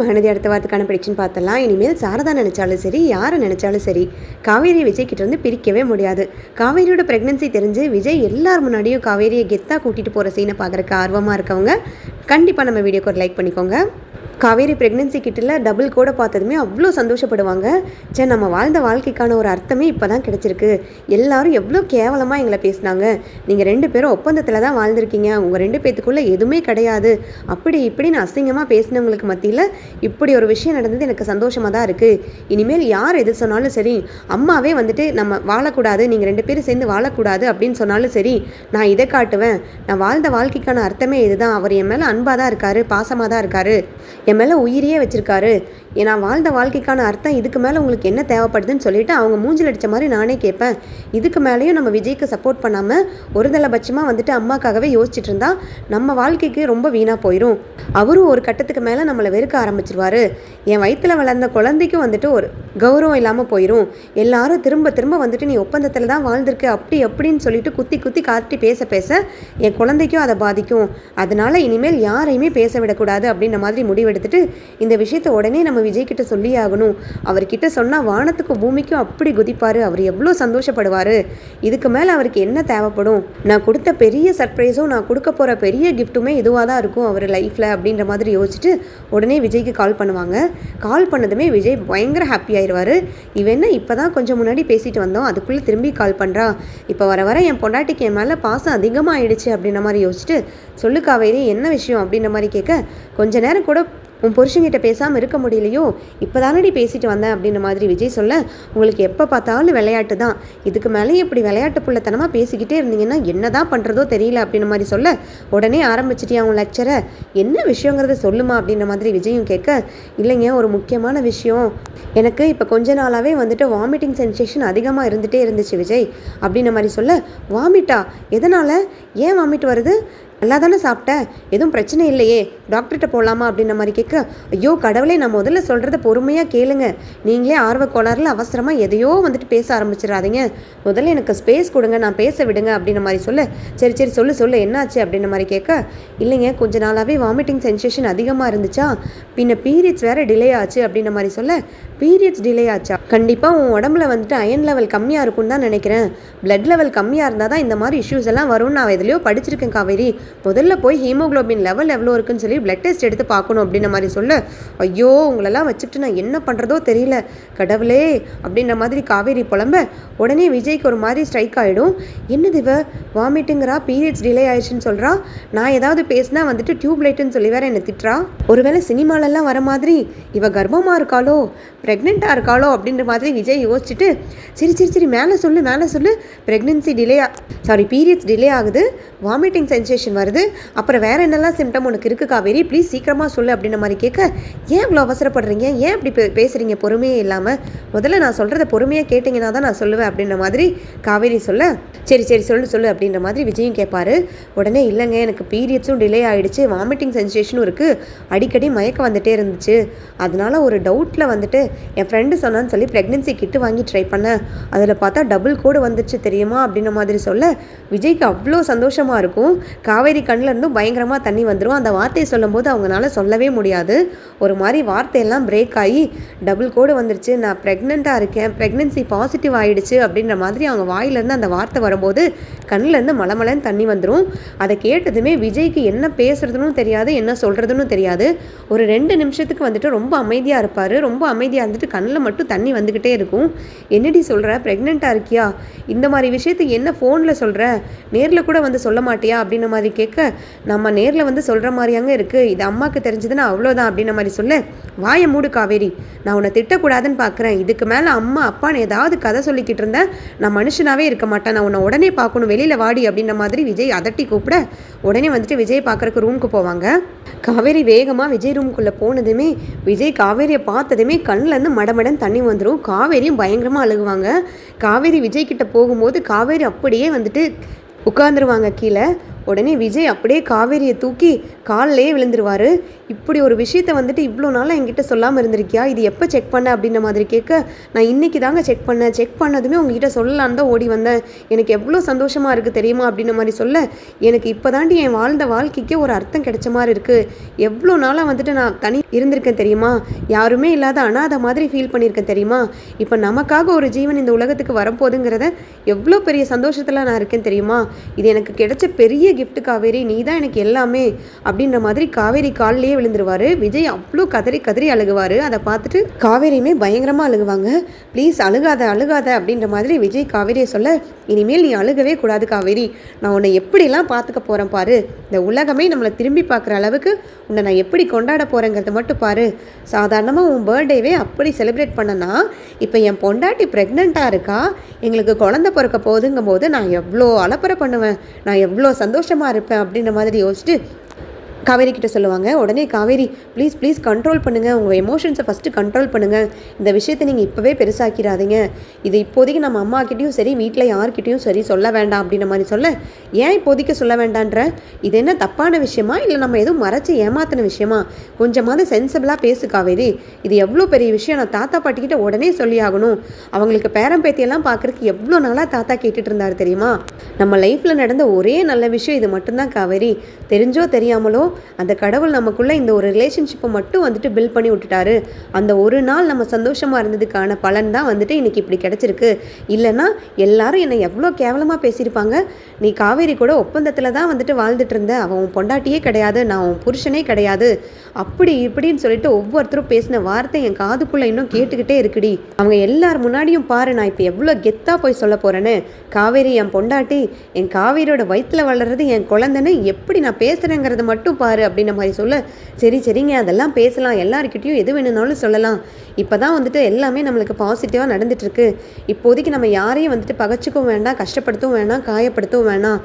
மகனதி அடுத்த வாரத்துக்கான ப்ரெடிக்ஷன் பார்த்தலாம் இனிமேல் சாரதா நினைச்சாலும் சரி யாரை நினைச்சாலும் சரி காவேரியை விஜய் கிட்ட இருந்து பிரிக்கவே முடியாது. காவேரியோட ப்ரெக்னன்சி தெரிஞ்சு விஜய் எல்லார் முன்னாடியும் காவேரியை கெத்தாக கூட்டிகிட்டு போகிற சீனை பார்க்குறக்கு ஆர்வமாக இருக்கவங்க கண்டிப்பாக நம்ம வீடியோக்கு ஒரு லைக் பண்ணிக்கோங்க. காவேரி ப்ரெக்னென்சி கிட்டில் டபுள் கூட பார்த்ததுமே அவ்வளோ சந்தோஷப்படுவாங்க. சே நம்ம வாழ்ந்த வாழ்க்கைக்கான ஒரு அர்த்தமே இப்போ தான் கிடச்சிருக்கு. எல்லாரும் எவ்வளோ கேவலமாக எங்களை பேசினாங்க. நீங்கள் ரெண்டு பேரும் ஒப்பந்தத்தில் தான் வாழ்ந்துருக்கீங்க. உங்கள் ரெண்டு பேத்துக்குள்ளே எதுவுமே கிடையாது. அப்படி இப்படின்னு அசிங்கமாக பேசினவங்களுக்கு மத்தியில் இப்படி ஒரு விஷயம் நடந்தது எனக்கு சந்தோஷமாக தான் இருக்குது இனிமேல் யார் எது சொன்னாலும் சரி அம்மாவே வந்துட்டு நம்ம வாழக்கூடாது நீங்கள் ரெண்டு பேரும் சேர்ந்து வாழக்கூடாது அப்படின்னு சொன்னாலும் சரி நான் இதை காட்டுவேன். நான் வாழ்ந்த வாழ்க்கைக்கான அர்த்தமே இதுதான். அவர் என் மேலே அன்பாக தான் இருக்காரு பாசமாக தான் இருக்காரு. என் மேலே உயிரையே வச்சிருக்காரு. நான் வாழ்ந்த வாழ்க்கைக்கான அர்த்தம் இதுக்கு மேலே உங்களுக்கு என்ன தேவைப்படுதுன்னு சொல்லிட்டு அவங்க மூஞ்சில் அடித்த மாதிரி நானே கேட்பேன். இதுக்கு மேலேயும் நம்ம விஜய்க்கு சப்போர்ட் பண்ணாமல் ஒரு தலைபட்சமாக வந்துட்டு அம்மாக்காகவே யோசிச்சுட்டு இருந்தால் நம்ம வாழ்க்கைக்கு ரொம்ப வீணாக போயிடும் அவரும் ஒரு கட்டத்துக்கு மேலே நம்மளை வெறுக்க ஆரம்பிச்சிருவாரு. என் வயிற்றில் வளர்ந்த குழந்தைக்கும் வந்துட்டு ஒரு கௌரவம் இல்லாமல் போயிடும் எல்லாரும் திரும்ப திரும்ப வந்துட்டு நீ ஒப்பந்தத்தில் தான் வாழ்ந்திருக்கு அப்படி அப்படின்னு சொல்லிட்டு குத்தி குத்தி காட்டி பேச பேச என் குழந்தைக்கும் அதை பாதிக்கும். அதனால இனிமேல் யாரையுமே பேச விடக்கூடாது அப்படின்ற மாதிரி முடிவெடுத்துட்டு இந்த விஷயத்தை உடனே நம்ம விஜய் கிட்ட சொல்லி ஆகணும். அவர்கிட்ட சொன்னால் வானத்துக்கும் பூமிக்கும் அப்படி குதிப்பார். அவர் எவ்வளோ சந்தோஷப்படுவார். இதுக்கு மேலே அவருக்கு என்ன தேவைப்படும்? நான் கொடுத்த பெரிய சர்ப்ரைஸும் நான் கொடுக்க போகிற பெரிய கிஃப்ட்டுமே இதுவாக தான் இருக்கும் அவர் லைஃப்பில் அப்படின்ற மாதிரி யோசிச்சுட்டு உடனே விஜய்க்கு கால் பண்ணுவாங்க. கால் பண்ணதுமே விஜய் பயங்கர ஹாப்பி ஆயிடுவார் இவன் என்ன இப்போ தான் கொஞ்சம் முன்னாடி பேசிட்டு வந்தோம். அதுக்குள்ளே திரும்பி கால் பண்ணுறா இப்போ வர வர என் பொண்டாட்டிக்கு என் மேலே பாசம் அதிகமாக ஆயிடுச்சு அப்படின்ற மாதிரி யோசிச்சுட்டு சொல்லு காவேரி என்ன விஷயம்? அப்படின்ற மாதிரி கேட்க கொஞ்ச நேரம் கூட உன் புருஷங்கிட்ட பேசாமல் இருக்க முடியலையோ? இப்போ தானடி பேசிட்டு வந்தேன் அப்படின்ற மாதிரி விஜய் சொல்ல உங்களுக்கு எப்போ பார்த்தாலும் விளையாட்டு தான். இதுக்கு மேலே இப்படி விளையாட்டு புள்ளத்தனமாக பேசிக்கிட்டே இருந்தீங்கன்னா என்ன தான் பண்ணுறதோ தெரியல அப்படின்ற மாதிரி சொல்ல உடனே ஆரம்பிச்சிட்டியா உன் லெக்சரை? என்ன விஷயங்கிறத சொல்லுமா அப்படின்ற மாதிரி விஜயும் கேட்க இல்லைங்க ஒரு முக்கியமான விஷயம். எனக்கு இப்போ கொஞ்ச நாளாகவே வந்துட்டு வாமிட்டிங் சென்சேஷன் அதிகமாக இருந்துகிட்டே இருந்துச்சு விஜய் அப்படின்ற மாதிரி சொல்ல வாமிட்டா? எதனால்? ஏன் வாமிட் வருது? நல்லா தானே சாப்பிட்டேன் எதுவும் பிரச்சனை இல்லையே. டாக்டர்கிட்ட போகலாமா அப்படின்ற மாதிரி கேட்க ஐயோ கடவுளே நான் முதல்ல சொல்கிறத பொறுமையாக கேளுங்க. நீங்களே ஆர்வ அவசரமாக எதையோ வந்துட்டு பேச ஆரம்பிச்சிடாதீங்க. முதல்ல எனக்கு ஸ்பேஸ் கொடுங்க நான் பேச விடுங்க அப்படின்ற மாதிரி சொல்ல சரி சரி சொல்லு சொல்லு என்னாச்சு? அப்படின்ற மாதிரி கேட்க இல்லைங்க கொஞ்ச நாளாகவே வாமிட்டிங் சென்சேஷன் அதிகமாக இருந்துச்சா? பின்ன பீரியட்ஸ் வேறு டிலே ஆச்சு அப்படின்ற மாதிரி சொல்ல பீரியட்ஸ் டிலே ஆச்சா? கண்டிப்பாக உன் உடம்புல வந்துட்டு அயன் லெவல் கம்மியாக இருக்கும்னு தான் நினைக்கிறேன். பிளட் லெவல் கம்மியாக இருந்தால் தான் இந்த மாதிரி இஷ்யூஸ் எல்லாம் வரும்னு நான் எதுலையோ படிச்சிருக்கேன் காவேரி. முதல்ல போய் ஹீமோக்ளோபின் லெவல் எவ்வளோ இருக்குன்னு சொல்லி பிளட் டெஸ்ட் எடுத்து பார்க்கணும் அப்படின்ற மாதிரி சொல்ல ஐயோ உங்களெல்லாம் வச்சுட்டு நான் என்ன பண்ணுறதோ தெரியல கடவுளே அப்படின்ற மாதிரி காவேரி புலம்ப உடனே விஜய்க்கு ஒரு மாதிரி ஸ்ட்ரைக் ஆகிடும் என்னது இவ? வாமிட்டுங்கிறா? பீரியட்ஸ் டிலே ஆயிடுச்சுன்னு சொல்கிறா நான் ஏதாவது பேசினா வந்துட்டு டியூப் லைட்டுன்னு சொல்லி வேற என்னை திட்டுறா? ஒருவேளை சினிமாலெல்லாம் வர மாதிரி இவ கர்ப்பமாக இருக்காளோ? ப்ரெக்னெண்ட்டாக இருக்காளோ? அப்படின்ற மாதிரி விஜய் யோசிச்சுட்டு சரி சரி சரி மேலே சொல்லு மேலே சொல்லு. Pregnancy delay sorry periods delay ஆகுது. வாமிட்டிங் சென்சேஷன் வருது. அப்புறம் வேறு என்னெல்லாம் சிம்டம் உனக்கு இருக்குது காவேரி? ப்ளீஸ் சீக்கிரமாக சொல்லு அப்படின்ற மாதிரி கேட்க ஏன் இவ்வளோ அவசரப்படுறீங்க? ஏன் இப்படி பே பேசுகிறீங்க பொறுமையே இல்லாமல் முதல்ல நான் சொல்கிறத பொறுமையாக கேட்டிங்கன்னா தான் நான் சொல்லுவேன் அப்படின்ற மாதிரி காவேரி சொல்ல. சரி சரி சொல்லு சொல்லு அப்படின்ற மாதிரி விஜயும் கேட்பாரு. உடனே இல்லைங்க எனக்கு பீரியட்ஸும் டிலே ஆகிடுச்சு வாமிட்டிங் சென்சேஷனும் இருக்குது அடிக்கடி மயக்கம் வந்துட்டே இருந்துச்சு. அதனால ஒரு டவுட்டில் வந்துட்டு என் ஃப்ரெண்டு சொன்னான்னு சொல்லி ப்ரெக்னென்சி கிட்டு வாங்கி ட்ரை பண்ணேன். அதில் பார்த்தா டபுள் கோடு வந்துச்சு தெரியுமா? அப்படின்ற மாதிரி சொல்ல விஜய்க்கு அவ்வளோ சந்தோஷமாக இருக்கும். காவேரி கண்ணில் இருந்தும் பயங்கரமாக தண்ணி வந்துடும் அந்த வார்த்தையை சொல்லும்போது அவங்களால சொல்லவே முடியாது. ஒரு மாதிரி வார்த்தையெல்லாம் பிரேக் ஆகி டபுள் கோடு வந்துருச்சு. நான் ப்ரெக்னெண்ட்டாக இருக்கேன். ப்ரெக்னென்சி பாசிட்டிவ் ஆகிடுச்சு அப்படின்ற மாதிரி அவங்க வாயிலேருந்து அந்த வார்த்தை வரும்போது கண்ணிலேருந்து மலமலன்னு தண்ணி வந்துடும் அதை கேட்டதுமே விஜய்க்கு என்ன பேசுறதுன்னு தெரியாது என்ன சொல்கிறதுன்னு தெரியாது. ஒரு ரெண்டு நிமிஷத்துக்கு வந்துட்டு ரொம்ப அமைதியாக இருப்பார். ரொம்ப அமைதியாக இருந்துட்டு கண்ணில் மட்டும் தண்ணி வந்துக்கிட்டே இருக்கும். என்னடி சொல்கிற ப்ரெக்னெண்ட்டாக இருக்கியா? இந்த மாதிரி விஷயத்துக்கு என்ன ஃபோனில் சொல்கிற நேரில் கூட வந்து சொல்ல மாட்டியா? அப்படின்ற மாதிரி கேட்க நம்ம நேரில் வந்து சொல்கிற மாதிரியாங்க இருக்குது இது அம்மாவுக்கு தெரிஞ்சதுன்னா அவ்வளோதான் அப்படின்ன மாதிரி சொல்ல. வாயை மூடு காவேரி. நான் உன்னை திட்டக்கூடாதுன்னு பார்க்குறேன் இதுக்கு மேலே அம்மா அப்பான்னு ஏதாவது கதை சொல்லிக்கிட்டு இருந்தேன் நான் மனுஷனாகவே இருக்க மாட்டேன். நான் உன்னை உடனே பார்க்கணும் வெளியில் வாடி அப்படின்ற மாதிரி விஜய் அதட்டி கூப்பிட உடனே வந்துட்டு விஜய் பார்க்குறக்கு ரூமுக்கு போவாங்க. காவேரி வேகமாக விஜய் ரூமுக்குள்ளே போனதுமே விஜய் காவேரியை பார்த்ததுமே கண்ணிலேருந்து மடமடன் தண்ணி வந்துடும் காவேரியும் பயங்கரமாக அழுகுவாங்க. காவேரி விஜய் கிட்ட போகும்போது காவேரி அப்படியே வந்துட்டு உட்காந்துருவாங்க கீழே. உடனே விஜய் அப்படியே காவேரியை தூக்கி காலிலேயே விழுந்துருவார். இப்படி ஒரு விஷயத்த வந்துட்டு இவ்வளோ நாளாக என்கிட்ட சொல்லாமல் இருந்திருக்கியா? இது எப்போ செக் பண்ண? அப்படின்ற மாதிரி கேட்க நான் இன்னைக்கு தாங்க செக் பண்ணேன். செக் பண்ணதுமே உங்ககிட்ட சொல்லலான்னு தான் ஓடி வந்தேன். எனக்கு எவ்வளோ சந்தோஷமாக இருக்குது தெரியுமா? அப்படின்ற மாதிரி சொல்ல எனக்கு இப்போ தாண்டி என் வாழ்ந்த வாழ்க்கைக்கே ஒரு அர்த்தம் கிடைச்ச மாதிரி இருக்குது எவ்வளோ நாளாக வந்துட்டு நான் தனி இருந்திருக்கேன் தெரியுமா? யாருமே இல்லாத அனாதை மாதிரி ஃபீல் பண்ணியிருக்கேன் தெரியுமா? இப்போ நமக்காக ஒரு ஜீவன் இந்த உலகத்துக்கு வரப்போகுதுங்கிறத எவ்வளோ பெரிய சந்தோஷத்தில் நான் இருக்கேன் தெரியுமா? இது எனக்கு கிடைச்ச பெரிய கிஃப்ட் காவேரி நீ தான் எனக்கு எல்லாமே அப்படின்ற மாதிரி காவேரி காலிலேயே விழுந்துருவார். விஜய் அவ்வளோ கதறி கதறி அழுகுவார். அதை பார்த்துட்டு காவேரியுமே பயங்கரமாக அழுகுவாங்க. ப்ளீஸ் அழுகாத அழுகாத அப்படின்ற மாதிரி விஜய் காவேரியை சொல்ல இனிமேல் நீ அழுகவே கூடாது காவேரி. நான் உன்னை எப்படிலாம் பார்த்துக்க போகிறேன் பாரு. இந்த உலகமே நம்மளை திரும்பி பார்க்குற அளவுக்கு உன்னை நான் எப்படி கொண்டாட போகிறேங்கிறத மட்டும் பாரு. சாதாரணமாக உன் பர்த்டேவே அப்படி செலிப்ரேட் பண்ணனா இப்போ என் பொண்டாட்டி ப்ரெக்னெண்ட்டாக இருக்கா? எங்களுக்கு குழந்த பிறக்க போகுதுங்கும் போது நான் எவ்வளோ அலப்பறை பண்ணுவேன். நான் எவ்வளோ சந்தோஷம் சந்தோஷமாக இருப்பேன் அப்படின்ற மாதிரி யோசிச்சுட்டு காவேரி கிட்ட சொல்லுவாங்க. உடனே காவேரி ப்ளீஸ் ப்ளீஸ் கண்ட்ரோல் பண்ணுங்கள் உங்கள் எமோஷன்ஸை ஃபஸ்ட்டு கண்ட்ரோல் பண்ணுங்கள் இந்த விஷயத்தை நீங்கள் இப்போவே பெருசாக்கிடாதீங்க. இது இப்போதைக்கு நம்ம அம்மாக்கிட்டேயும் சரி வீட்டில் யார்கிட்டேயும் சரி சொல்ல வேண்டாம் அப்படின்ற மாதிரி சொல்ல ஏன் இப்போதைக்கு சொல்ல வேண்டான்ற? இது என்ன தப்பான விஷயமா? இல்லை நம்ம எதுவும் மறைச்சி ஏமாத்தின விஷயமா? கொஞ்சமாவது சென்சிபிளாக பேசு காவேரி. இது எவ்வளோ பெரிய விஷயம்? நான் தாத்தா பாட்டிக்கிட்ட உடனே சொல்லி ஆகணும் அவங்களுக்கு பேரம் பேத்தியெல்லாம் பார்க்குறதுக்கு எவ்வளோ நாளாக தாத்தா கேட்டுட்டு இருந்தார் தெரியுமா? நம்ம லைஃப்பில் நடந்த ஒரே நல்ல விஷயம் இது மட்டும்தான் காவேரி. தெரிஞ்சோ தெரியாமலோ அந்த கடவுள் நமக்குள்ளே இந்த ஒரு ரிலேஷன்ஷிப்பை மட்டும் வந்துட்டு பில்ட் பண்ணி விட்டுட்டாரு. அந்த ஒரு நாள் நம்ம சந்தோஷமாக இருந்ததுக்கான பலன் தான் வந்துட்டு இன்னைக்கு இப்படி கிடச்சிருக்கு. இல்லைன்னா எல்லாரும் என்னை எவ்வளோ கேவலமாக பேசியிருப்பாங்க. நீ காவேரி கூட ஒப்பந்தத்தில் தான் வந்துட்டு வாழ்ந்துட்டு இருந்த. அவன் உன் பொண்டாட்டியே கிடையாது. நான் உன் புருஷனே கிடையாது. அப்படி இப்படின்னு சொல்லிட்டு ஒவ்வொருத்தரும் பேசின வார்த்தை என் காதுக்குள்ளே இன்னும் கேட்டுக்கிட்டே இருக்குடி. அவங்க எல்லார் முன்னாடியும் பாரு நான் இப்போ எவ்வளோ கெத்தாக போய் சொல்ல போகிறேன்னு காவேரி என் பொண்டாட்டி என் காவேரியோட வயிற்றில் வளர்றது என் குழந்தைன்னு எப்படி நான் பேசுகிறேங்கிறத மட்டும் பாரு. அப்படின்ற மாதிரி சொல்ல சரி சரிங்க அதெல்லாம் பேசலாம். எல்லாருக்கிட்டேயும் எது வேணும்னாலும் சொல்லலாம். இப்போ தான் வந்துட்டு எல்லாமே நம்மளுக்கு பாசிட்டிவாக நடந்துகிட்ருக்கு இப்போதைக்கு நம்ம யாரையும் வந்துட்டு பகச்சிக்கவும் வேண்டாம் கஷ்டப்படுத்தவும் வேணாம் காயப்படுத்தவும் வேணாம்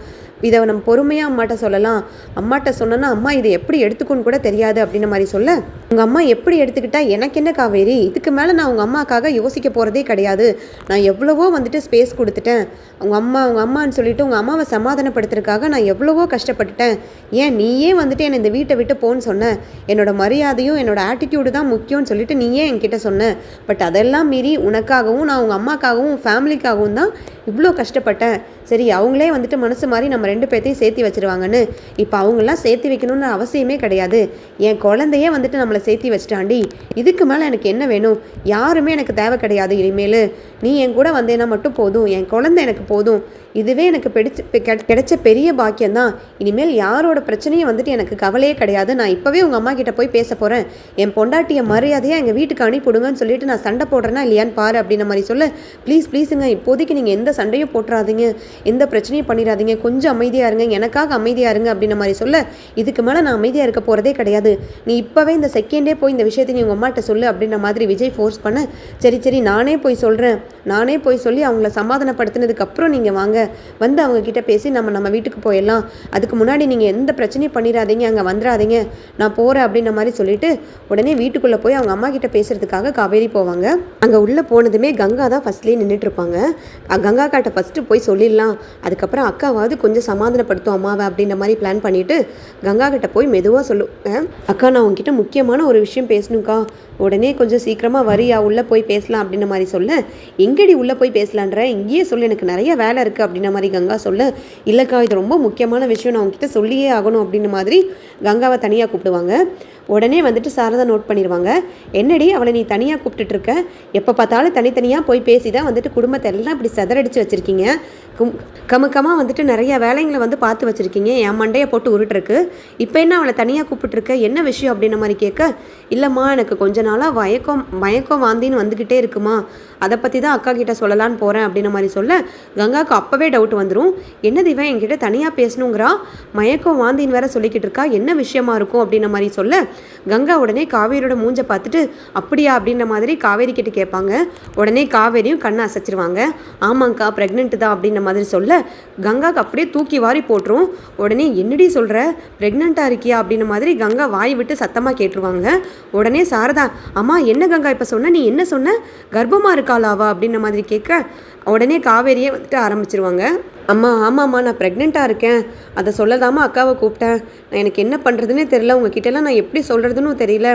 இதை நம்ம பொறுமையாக அம்மாட்ட சொல்லலாம். அம்மாட்ட சொன்னோன்னா அம்மா இதை எப்படி எடுத்துக்கோன்னு கூட தெரியாது அப்படின்ன மாதிரி சொல்ல. உங்கள் அம்மா எப்படி எடுத்துக்கிட்டா எனக்கு என்ன காவேரி? இதுக்கு மேலே நான் உங்கள் அம்மாக்காக யோசிக்க போகிறதே கிடையாது. நான் எவ்வளவோ வந்துட்டு ஸ்பேஸ் கொடுத்துட்டேன். உங்கள் அம்மா உங்கள் அம்மான்னு சொல்லிட்டு உங்கள் அம்மாவை சமாதானப்படுத்துறதுக்காக நான் எவ்வளவோ கஷ்டப்பட்டுட்டேன். ஏன் நீயே வந்துட்டு என்னை இந்த வீட்டை விட்டு போன்னு சொன்ன? என்னோட மரியாதையும் என்னோட ஆட்டிடியூடு தான் முக்கியம்னு சொல்லிட்டு நீயே என்கிட்ட சொன்னேன். பட் அதெல்லாம் மீறி உனக்காகவும் நான் உங்கள் அம்மாக்காகவும் ஃபேமிலிக்காகவும் தான் இவ்வளோ கஷ்டப்பட்டேன். சரி அவங்களே வந்துட்டு மனசு மாதிரி நம்ம ரெண்டு பேர்த்தையும் சேர்த்து வச்சிருவாங்கன்னு. இப்போ அவங்களாம் சேர்த்து வைக்கணும்னு அவசியமே கிடையாது. என் குழந்தையே வந்துட்டு நம்மளை சேர்த்து வச்சிட்டாண்டி. இதுக்கு மேலே எனக்கு என்ன வேணும்? யாருமே எனக்கு தேவை கிடையாது இனிமேல். நீ என் கூட வந்தேன்னா மட்டும் போதும். என் குழந்தை எனக்கு போதும். இதுவே எனக்கு பிடிச்ச கிடைச்ச பெரிய பாக்கியம்தான் இனிமேல் யாரோட பிரச்சனையும் வந்துட்டு எனக்கு கவலையே கிடையாது. நான் இப்போவே உங்கள் அம்மா கிட்ட போய் பேச போகிறேன் என் பொண்டாட்டிய மரியாதையாக எங்கள் வீட்டுக்கு கொடுங்கன்னு சொல்லிட்டு நான் சண்டை போடுறேன்னா இல்லையான்னு பாரு அப்படின்ன மாதிரி சொல்ல ப்ளீஸ் ப்ளீஸுங்க இப்போதைக்கு நீங்கள் எந்த சண்டையும் போட்டுறாதீங்க எந்த பிரச்சனையும் பண்ணிடாதீங்க கொஞ்சம் அமைதியாக இருங்க எனக்காக அமைதியாக இருங்க அப்படின்ன மாதிரி சொல்ல இதுக்கு மேலே நான் அமைதியாக இருக்க போகிறதே கிடையாது. நீ இப்போவே இந்த செகண்டே போய் இந்த விஷயத்தை நீ உங்கள் அம்மாட்ட சொல்லு அப்படின்ற மாதிரி விஜய் ஃபோர்ஸ் பண்ண சரி சரி நானே போய் சொல்கிறேன் நானே போய் சொல்லி அவங்கள சமாதானப்படுத்தினதுக்கப்புறம் நீங்கள் வாங்க. வந்து அவங்க கிட்டே பேசி நம்ம நம்ம வீட்டுக்கு போயிடலாம். அதுக்கு முன்னாடி நீங்கள் எந்த பிரச்சனையும் பண்ணிடாதீங்க அங்கே வந்துடாதீங்க. நான் போகிறேன் அப்படின்ற மாதிரி சொல்லிட்டு உடனே வீட்டுக்குள்ளே போய் அவங்க அம்மா கிட்ட பேசுறதுக்காக காவேரி போவாங்க. அங்கே உள்ளே போனதுமே கங்கா தான் ஃபஸ்ட்லேயே நின்றுட்டு இருப்பாங்க. கங்கா காட்ட ஃபஸ்ட்டு போய் சொல்லிடலாம். அதுக்கப்புறம் அக்காவாவது கொஞ்சம் சமாதானப்படுத்தும் அம்மாவை அப்படின்ற மாதிரி பிளான் பண்ணிவிட்டு கங்கா கிட்ட போய் மெதுவாக சொல்லுவேன் அக்கா நான் உங்ககிட்ட முக்கியமான ஒரு விஷயம் பேசணும்க்கா. உடனே கொஞ்சம் சீக்கிரமாக வரியா உள்ளே போய் பேசலாம் அப்படின்ன மாதிரி சொல்ல எங்கடி உள்ளே போய் பேசலான்ற? இங்கேயே சொல்லு எனக்கு நிறைய வேலை இருக்குது அப்படின்ன மாதிரி கங்கா சொல்ல இல்லைக்கா இது ரொம்ப முக்கியமான விஷயம் நான் உங்ககிட்ட சொல்லியே ஆகணும் அப்படின்ன மாதிரி கங்காவை தனியாக கூப்பிடுவாங்க. உடனே வந்துட்டு சாரதா நோட் பண்ணிடுவாங்க என்னடி அவளை நீ தனியாக கூப்பிட்டுட்டு இருக்க? எப்போ பார்த்தாலும் தனித்தனியாக போய் பேசி தான் வந்துட்டு குடும்பத்தை எல்லாம் இப்படி சதறடிச்சு வச்சுருக்கீங்க. கும் கமுக்கமாக வந்துட்டு நிறைய வேலைங்களை வந்து பார்த்து வச்சுருக்கீங்க என் மண்டையை போட்டு உருட்டுருக்கு இப்போ என்ன அவளை தனியாக கூப்பிட்டுருக்க என்ன விஷயம்? அப்படின்ன மாதிரி கேட்க இல்லைம்மா எனக்கு கொஞ்சம் இதனால் மயக்கம் மயக்கம் வாந்தின்னு வந்துக்கிட்டே இருக்குமா? அதை பற்றி தான் அக்கா கிட்ட சொல்லலான்னு போகிறேன் அப்படின்ன மாதிரி சொல்ல கங்காவுக்கு அப்போவே டவுட் வந்துடும் என்னது இவன் என்கிட்ட தனியாக பேசணுங்கிறா? மயக்கம் வாந்தின்னு வேற சொல்லிக்கிட்டு இருக்கா? என்ன விஷயமா இருக்கும் அப்படின்ன மாதிரி சொல்ல கங்கா உடனே காவேரியோட மூஞ்சை பார்த்துட்டு அப்படியா? அப்படின்ற மாதிரி காவேரி கிட்ட கேட்பாங்க. உடனே காவேரியும் கண்ணை அசைச்சிருவாங்க. ஆமாங்க்கா ப்ரெக்னென்ட் தான் அப்படின்ற மாதிரி சொல்ல கங்காவுக்கு அப்படியே தூக்கி வாரி போட்டுரும். உடனே என்னடி சொல்கிற ப்ரெக்னெண்ட்டாக இருக்கியா? அப்படின்ன மாதிரி கங்கா வாய் விட்டு சத்தமாக கேட்டுருவாங்க. உடனே சாரதா அம்மா என்ன கங்கா இப்போ சொன்ன? நீ என்ன சொன்ன? கர்ப்பமாக இருக்காளாவா? அப்படின்ன மாதிரி கேட்க உடனே காவேரியே வந்துட்டு ஆரம்பிச்சிருவாங்க. அம்மா ஆமாம்மா நான் ப்ரெக்னெண்ட்டாக இருக்கேன். அதை சொல்லதாமா அக்காவை கூப்பிட்டேன். நான் எனக்கு என்ன பண்ணுறதுன்னே தெரில உங்ககிட்டலாம் நான் எப்படி சொல்கிறதுன்னு தெரியல.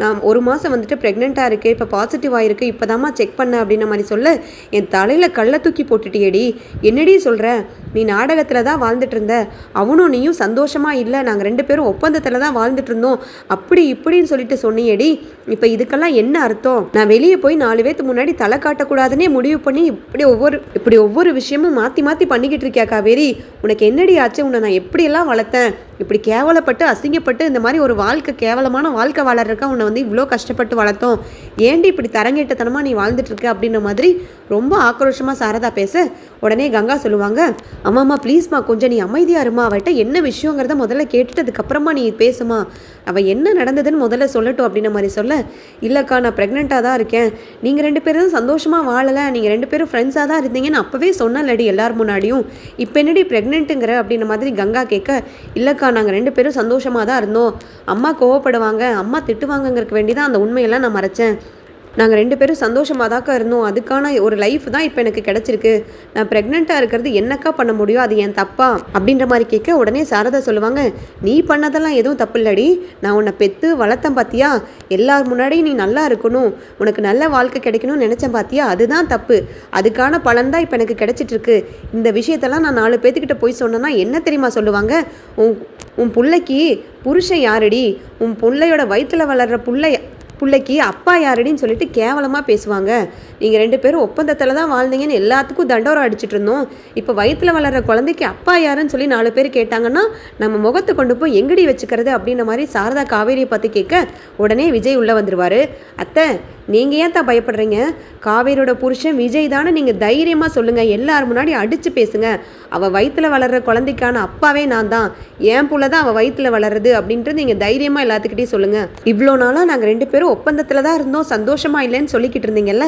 நான் ஒரு மாதம் வந்துட்டு ப்ரெக்னெண்ட்டாக இருக்குது இப்போ பாசிட்டிவ் ஆகிருக்கு இப்போ தாம்மா செக் பண்ணேன் அப்படின்ன மாதிரி சொல்ல என் தலையில் கல்லை தூக்கி போட்டுட்டியடி. என்னடி சொல்கிற நீ நாடகத்தில் தான் வாழ்ந்துட்டு இருந்த. அவனும் நீயும் சந்தோஷமாக இல்லை. நாங்கள் ரெண்டு பேரும் ஒப்பந்தத்தில் தான் வாழ்ந்துட்டு இருந்தோம். அப்படி இப்படின்னு சொல்லிட்டு சொன்னியடி. இப்போ இதுக்கெல்லாம் என்ன அர்த்தம்? நான் வெளியே போய் நாலு பேத்துக்கு முன்னாடி தலை காட்டக்கூடாதுன்னே முடிவு பண்ணி இப்படி ஒவ்வொரு இப்படி ஒவ்வொரு விஷயமும் மாற்றி மாற்றி பண்ணிக்கிட்டு இருக்கியா காவேரி? உனக்கு என்னடி ஆச்சு? உன்னை நான் எப்படியெல்லாம் வளர்த்தேன்? இப்படி கேவலப்பட்டு அசிங்கப்பட்டு இந்த மாதிரி ஒரு வாழ்க்கை கேவலமான வாழ்க்கை வாழறக்கா உன்னை வந்து இவ்வளோ கஷ்டப்பட்டு வளர்த்தோம். ஏண்டி இப்படி தரங்கேட்டத்தனமாக நீ வாழ்ந்துட்டுருக்க அப்படின்ற மாதிரி ரொம்ப ஆக்ரோஷமாக சாரதா பேச உடனே கங்கா சொல்லுவாங்க அம்மாம்மா ப்ளீஸ்மா கொஞ்சம் நீ அமைதியாக இருமா. அவட்ட என்ன விஷயங்கிறத முதல்ல கேட்டுட்டு அதுக்கப்புறமா நீ பேசுமா. அவள் என்ன நடந்ததுன்னு முதல்ல சொல்லட்டும் அப்படின்ற மாதிரி சொல்ல இல்லைக்கா நான் ப்ரெக்னெண்ட்டாக தான் இருக்கேன். நீங்கள் ரெண்டு பேரும் சந்தோஷமாக வாழலை. நீங்கள் ரெண்டு பேரும் ஃப்ரெண்ட்ஸாக தான் இருந்தீங்கன்னு அப்போவே சொன்னலடி எல்லார் முன்னாடியும். இப்போ என்னடி ப்ரெக்னென்ட்டுங்கிற அப்படின்ற மாதிரி கங்கா கேட்க இல்லைக்கா நாங்கள் ரெண்டு பேரும் சந்தோஷமாக தான் இருந்தோம். அம்மா கோவப்படுவாங்க அம்மா திட்டுவாங்கங்கிறதுக்கு வேண்டி தான் அந்த உண்மையெல்லாம் நான் மறைச்சேன். நாங்கள் ரெண்டு பேரும் சந்தோஷமாக தாக்கா இருந்தோம். அதுக்கான ஒரு லைஃப் தான் இப்போ எனக்கு கிடச்சிருக்கு. நான் ப்ரெக்னெண்ட்டாக இருக்கிறது என்னக்கா பண்ண முடியும்? அது என் தப்பா? அப்படின்ற மாதிரி கேட்க உடனே சாரதா சொல்லுவாங்க நீ பண்ணதெல்லாம் எதுவும் தப்பு இல்லடி. நான் உன்னை பெற்று வளர்த்தேன் பார்த்தியா எல்லார் முன்னாடியும் நீ நல்லா இருக்கணும். உனக்கு நல்ல வாழ்க்கை கிடைக்கணும்னு நினச்சேன் பார்த்தியா அதுதான் தப்பு. அதுக்கான பலன் தான் இப்போ எனக்கு கிடச்சிட்ருக்கு இந்த விஷயத்தெல்லாம் நான் நாலு பேர்த்துக்கிட்ட போய் சொன்னேன்னா என்ன தெரியுமா சொல்லுவாங்க? உன் உன் பிள்ளைக்கு புருஷன் யாரடி? உன் பிள்ளையோட வயிற்றில் வளர்கிற பிள்ளை பிள்ளைக்கு அப்பா யாரடின்னு சொல்லிட்டு கேவலமாக பேசுவாங்க. நீங்கள் ரெண்டு பேரும் ஒப்பந்தத்தில் தான் வாழ்ந்தீங்கன்னு எல்லாத்துக்கும் தண்டோரம் அடிச்சிட்டு இருந்தோம். இப்போ வயிற்றில் வளர்கிற குழந்தைக்கு அப்பா யாருன்னு சொல்லி நாலு பேர் கேட்டாங்கன்னா நம்ம முகத்தை கொண்டு போய் எங்கடி வச்சுக்கிறது? அப்படின்ற மாதிரி சாரதா காவேரியை பார்த்து கேட்க உடனே விஜய் உள்ளே வந்துடுவார் அத்தை நீங்கள் ஏன் தான் பயப்படுறீங்க? காவேரியோட புருஷன் விஜய் தானே நீங்கள் தைரியமாக சொல்லுங்கள் எல்லார் முன்னாடி அடித்து பேசுங்க. அவள் வயிற்றில் வளர்கிற குழந்தைக்கான அப்பாவே நான் தான். என் புள்ள தான் அவள் வயிற்றில் வளருது அப்படின்ட்டு நீங்கள் தைரியமாக எல்லாத்துக்கிட்டையும் சொல்லுங்கள் இவ்வளோ நாளாக நாங்கள் ரெண்டு பேரும் ஒப்பந்தத்தில் தான் இருந்தோம். சந்தோஷமாக இல்லைன்னு சொல்லிக்கிட்டு இருந்தீங்கல்ல?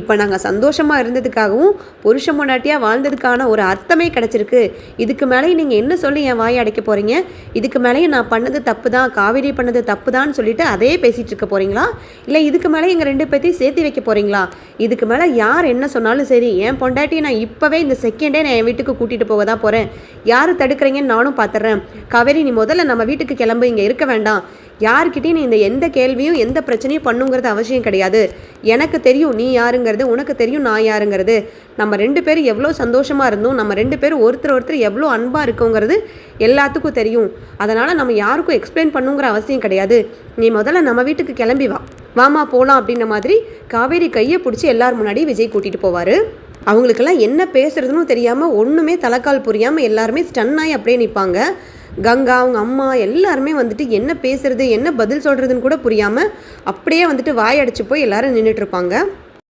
இப்போ நாங்கள் சந்தோஷமாக இருந்ததுக்காகவும் புருஷ முன்னாட்டியாக வாழ்ந்ததுக்கான ஒரு அர்த்தமே கிடச்சிருக்கு. இதுக்கு மேலேயும் நீங்கள் என்ன சொல்லி என் வாயை அடைக்க போகிறீங்க இதுக்கு மேலேயும் நான் பண்ணது தப்பு தான் காவேரி பண்ணது தப்பு தான் சொல்லிட்டு அதே பேசிகிட்டு இருக்க போகிறீங்களா இல்லை இதுக்கு மேலே எங்கள் ரெண்டு பேர்த்தையும் சேர்த்து வைக்க போகிறீங்களா இதுக்கு மேலே யார் என்ன சொன்னாலும் சரி என் பொண்டாட்டி நான் இப்போவே இந்த செகண்டே நான் என் வீட்டுக்கு கூட்டிகிட்டு போக தான் போகிறேன் யார் தடுக்கிறீங்கன்னு நானும் பார்த்துட்றேன் காவேரி நீ முதல்ல நம்ம வீட்டுக்கு கிளம்பு இங்கே இருக்க வேண்டாம். யார்கிட்டையும் நீ இந்த எந்த கேள்வியும் எந்த பிரச்சனையும் பண்ணுங்கிறது அவசியம் கிடையாது. எனக்கு தெரியும் நீ யாருங்கிறது உனக்கு தெரியும் நான் யாருங்கிறது. நம்ம ரெண்டு பேரும் எவ்வளோ சந்தோஷமாக இருந்தோம் நம்ம ரெண்டு பேரும் ஒருத்தர் ஒருத்தர் எவ்வளோ அன்பாக இருக்கோங்கிறது எல்லாத்துக்கும் தெரியும். அதனால் நம்ம யாருக்கும் எக்ஸ்பிளைன் பண்ணுங்கிற அவசியம் கிடையாது. நீ முதல்ல நம்ம வீட்டுக்கு கிளம்பி வா. வாமா போகலாம் அப்படின்ன மாதிரி காவேரி கையை பிடிச்சி எல்லார் முன்னாடி விஜய் கூட்டிகிட்டு போவார். அவங்களுக்கெல்லாம் என்ன பேசுறதுன்னு தெரியாமல் ஒன்றுமே தலைக்கால் புரியாமல் எல்லாருமே ஸ்டன் ஆகி அப்படியே நிற்பாங்க கங்கா அவங்க அம்மா எல்லாருமே வந்துட்டு என்ன பேசுறது என்ன பதில் சொல்கிறதுன்னு கூட புரியாமல் அப்படியே வந்துட்டு வாயடைச்சு போய் எல்லாரும் நின்றுட்டு இருப்பாங்க.